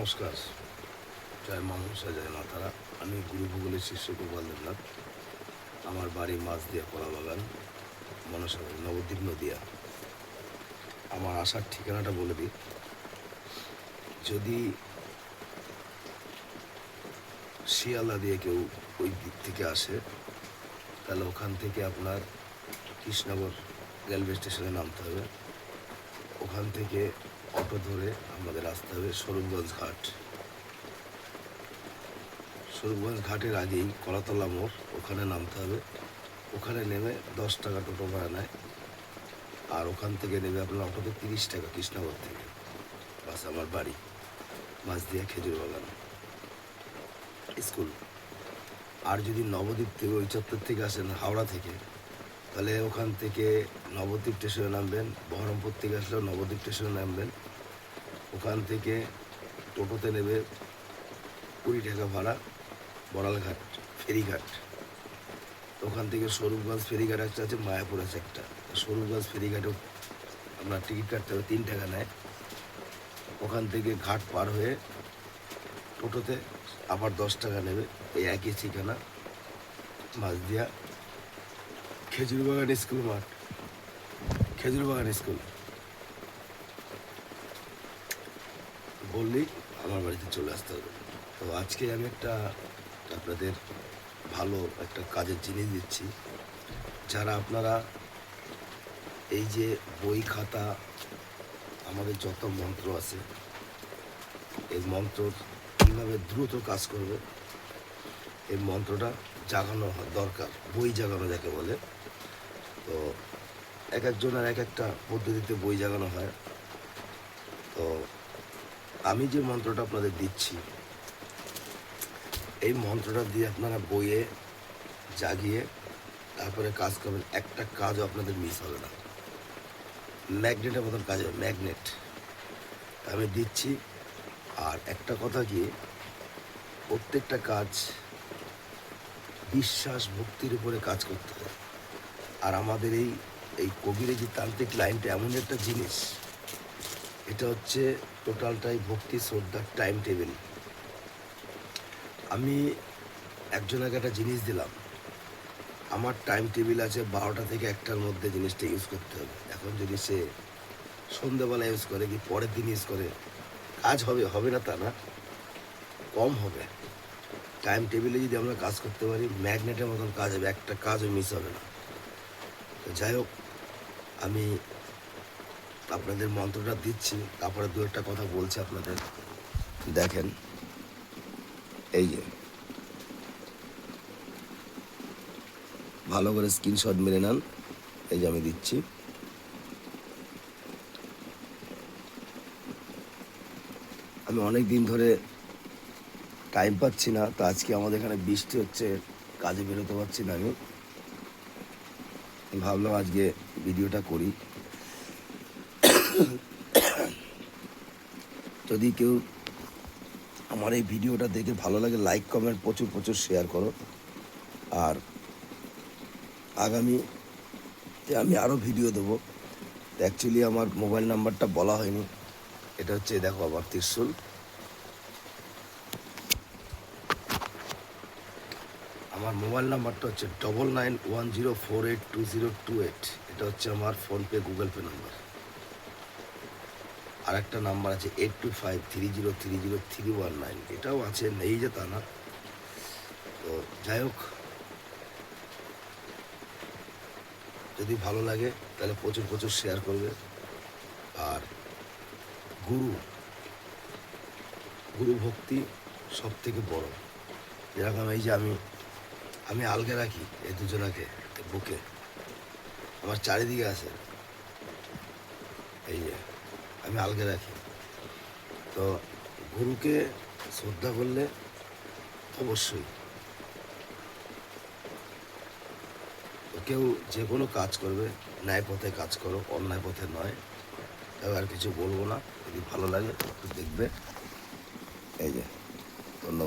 নমস্কার। জয় মানুষা জয় মাতারা আমি গুরু ভূগোলের শিষ্য গোপাল দেবনাথ। আমার বাড়ি মাছ দিয়া কলা বাগান মনসাগর নবদ্বীপ নদিয়া। আমার আসার ঠিকানাটা বলে দিই। যদি শিয়ালদা দিয়ে কেউ ওই দিক থেকে আসে, তাহলে ওখান থেকে আপনার কৃষ্ণনগর রেলওয়ে স্টেশনে নামতে হবে। ওখান থেকে অটো ধরে আমাদের আসতে হবে স্বরূপগঞ্জ ঘাট। স্বরূপগঞ্জ ঘাটের আগেই কলাতলা মোড়, ওখানে নামতে হবে। ওখানে নেমে দশ টাকা টোটো ভাড়া নেয়। আর ওখান থেকে নেবে আপনার অটোতে তিরিশ টাকা কৃষ্ণনগর থেকে। বাস আমার বাড়ি, মাছ দিয়ে খেজুর বাগান স্কুল। আর যদি নবদ্বীপ থেকে ওই চত্বর থেকে আসেন, হাওড়া থেকে তাহলে ওখান থেকে নবদ্বীপ স্টেশনে নামবেন, বহরমপুর থেকে আসলেও নবদ্বীপ স্টেশনে নামবেন। ওখান থেকে টোটোতে নেবে কুড়ি টাকা ভাড়া, বড়ালঘাট, ফেরিঘাট। ওখান থেকে স্বরূপগঞ্জ ফেরিঘাট একটা আছে, মায়াপুর আছে একটা। স্বরূপগঞ্জ ফেরিঘাটেও আপনার টিকিট কাটতে হবে, তিন টাকা নেয়। ওখান থেকে ঘাট পার হয়ে টোটোতে আবার দশ টাকা নেবে, এই একই ঠিকানা মাঝদিয়া খেজুর বাগান স্কুল, মাঠ। খেজুর বাগান স্কুল। বললেই আমার বাড়িতে চলে আসতে হবে। তো আজকে আমি একটা আপনাদের ভালো একটা কাজের জিনিস দিচ্ছি। যারা আপনারা এই যে বই খাতা, আমাদের যত মন্ত্র আছে, এই মন্ত্র কীভাবে দ্রুত কাজ করবে এই মন্ত্রটা জাগানো দরকার, বই জাগানো যাকে বলে। তো এক একজনের এক একটা পদ্ধতিতে বই জাগানো হয়। তো আমি যে মন্ত্রটা আপনাদের দিচ্ছি, এই মন্ত্রটা দিয়ে আপনারা বইয়ে জাগিয়ে তারপরে কাজ করবেন, একটা কাজও আপনাদের মিস হবে না। ম্যাগনেটের মতন কাজ হবে, ম্যাগনেট। আমি দিচ্ছি, আর একটা কথা কি, প্রত্যেকটা কাজ বিশ্বাস ভক্তির উপরে কাজ করতে হয়। আর আমাদের এই এই কবির যে তান্ত্রিক লাইনটা এমন একটা জিনিস, এটা হচ্ছে টোটালটাই ভক্তি, শ্রদ্ধার টাইম টেবিল আমি একজনকে একটা জিনিস দিলাম, আমার টাইম টেবিল আছে বারোটা থেকে একটার মধ্যে জিনিসটা ইউজ করতে হবে। এখন যদি সে সন্ধ্যেবেলা ইউজ করে কি পরের দিন ইউজ করে, কাজ হবে হবে না তা না, কম হবে। টাইম টেবিলে যদি আমরা কাজ করতে পারি ম্যাগনেটের মতন কাজ হবে, একটা কাজও মিস হবে না। তো যাই হোক, আমি আপনাদের মন্ত্রটা দিচ্ছি, তারপরে দু একটা কথা বলছি আপনাদের। দেখেন, এই যে, ভালো করে স্ক্রিনশট মেরে নেন, এই যে আমি দিচ্ছি। আমি অনেক দিন ধরে টাইম পাচ্ছি না, তো আজকে আমাদের এখানে বৃষ্টি হচ্ছে, কাজে বেরোতে পারছি না আমি। ভাবলাম আজকে ভিডিওটা করি। যদি কেউ আমার এই ভিডিওটা দেখে ভালো লাগে লাইক কমেন্ট প্রচুর প্রচুর শেয়ার করো। আর আগামী আমি আরও ভিডিও দেবো। অ্যাকচুয়ালি আমার মোবাইল নাম্বারটা বলা হয়নি। এটা হচ্ছে, দেখো আবার ত্রিশুল। আমার মোবাইল নাম্বারটা হচ্ছে double nine one zero four eight two zero two eight এটা হচ্ছে আমার ফোনপে গুগল পে নাম্বার। আর একটা নাম্বার আছে eight two five three zero three zero three one nine এটাও আছে, নেই যে তা না। তো যাই হোক, যদি ভালো লাগে তাহলে প্রচুর প্রচুর শেয়ার করবে। আর গুরু গুরু ভক্তি সব থেকে বড়। যেরকম এই যে আমি আমি আলগে রাখি এই দুজনাকে বুকে। আমার চারিদিকে আছে। এই যে, আমি আলগে রাখি। তো গুরুকে শ্রদ্ধা করলে অবশ্যই। কেউ যে কোনো কাজ করবে, ন্যায় পথে কাজ করো, অন্যায় পথে নয়। আর কিছু বলব না। যদি ভালো লাগে, একটু দেখবে। এই যে।